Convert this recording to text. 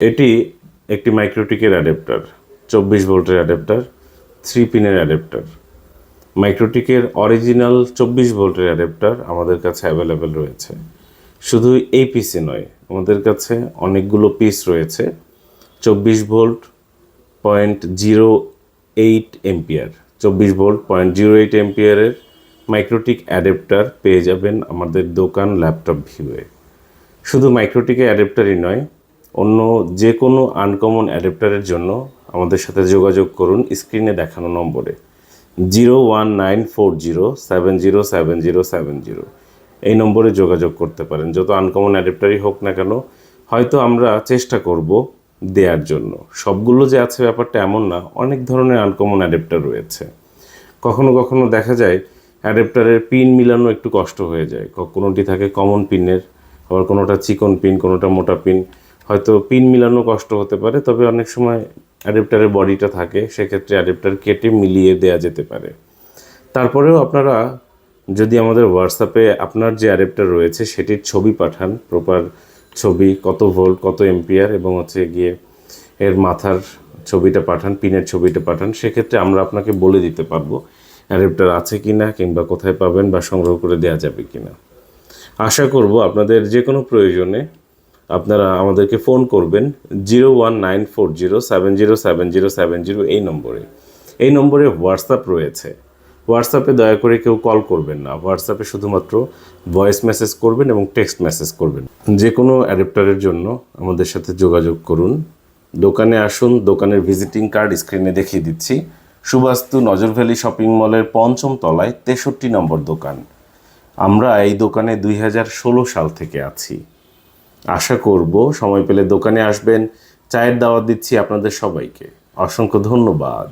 এটি একটি মাইক্রোটিকের অ্যাডাপ্টার চব্বিশ ভোল্টের অ্যাডাপ্টার থ্রি পিনের অ্যাডাপ্টার মাইক্রোটিকের অরিজিনাল চব্বিশ ভোল্টের অ্যাডাপ্টার আমাদের কাছে অ্যাভেলেবেল রয়েছে। শুধু এই পিসে নয়, আমাদের কাছে অনেকগুলো পিস রয়েছে। চব্বিশ volt point zero eight ampere চব্বিশ ভোল্ট পয়েন্ট জিরো এইট এম্পিয়ারের মাইক্রোটিক অ্যাডাপ্টার পেয়ে যাবেন আমাদের দোকান ল্যাপটপ ভিউয়ে শুধু মাইক্রোটিকের অ্যাডাপ্টারই নয় অন্য যে কোনো আনকমন অ্যাডাপ্টারের জন্য আমাদের সাথে যোগাযোগ করুন স্ক্রিনে দেখানো নম্বরে। Zero one nine four zero, seven zero seven zero seven zero. এই নম্বরে যোগাযোগ করতে পারেন। যত আনকমন অ্যাডাপ্টারই হোক না কেন, হয়তো আমরা চেষ্টা করব দেওয়ার জন্য। সবগুলো যে আছে ব্যাপারটা এমন না, অনেক ধরনের আনকমন অ্যাডাপ্টার রয়েছে। কখনো কখনো দেখা যায়, অ্যাডাপ্টারের পিন মিলানো একটু কষ্ট হয়ে যায়। কোনোটি থাকে কমন পিনের আবার কোনোটা চিকন পিন কোনোটা মোটা পিন হয়তো পিন মিলানো কষ্ট হতে পারে, তবে অনেক সময় অ্যাডাপ্টারের বডিটা থাকে, সেক্ষেত্রে অ্যাডাপ্টার কেটে মিলিয়ে দেয়া যেতে পারে। তারপরেও আপনারা যদি আমাদের হোয়াটসঅ্যাপে আপনার যে অ্যাডাপ্টার রয়েছে, সেটির ছবি পাঠান প্রপার ছবি, কত ভোল্ট কত এম্পিয়ার এবং হচ্ছে গিয়ে এর মাথার ছবিটা পাঠান, পিনের ছবিটা পাঠান, সেক্ষেত্রে আমরা আপনাকে বলে দিতে পারব অ্যাডাপ্টার আছে কি না কিংবা কোথায় পাবেন বা সংগ্রহ করে দেওয়া যাবে কি না আশা করব আপনাদের যে কোনো প্রয়োজনে আপনারা আমাদেরকে ফোন করবেন zero one nine four zero seven zero seven zero seven zero এই নম্বরে। এই নম্বরে হোয়াটসঅ্যাপ রয়েছে। হোয়াটসঅ্যাপে দয়া করে কেউ কল করবেন না। হোয়াটসঅ্যাপে শুধুমাত্র ভয়েস মেসেজ করবেন এবং টেক্সট মেসেজ করবেন। যে কোনো অ্যাডাপ্টারের জন্য আমাদের সাথে যোগাযোগ করুন। দোকানে আসুন, দোকানের ভিজিটিং কার্ড স্ক্রিনে দেখিয়ে দিচ্ছি। সুবাস্তু নজর ভ্যালি শপিং মলের পঞ্চম তলায় তেষট্টি নম্বর দোকান। আমরা এই দোকানে দুই হাজার ষোলো সাল থেকে আছি। আশা করব সময় পেলে দোকানে আসবেন। চায়ের দাওয়াত দিচ্ছি আপনাদের সবাইকে। অসংখ্য ধন্যবাদ।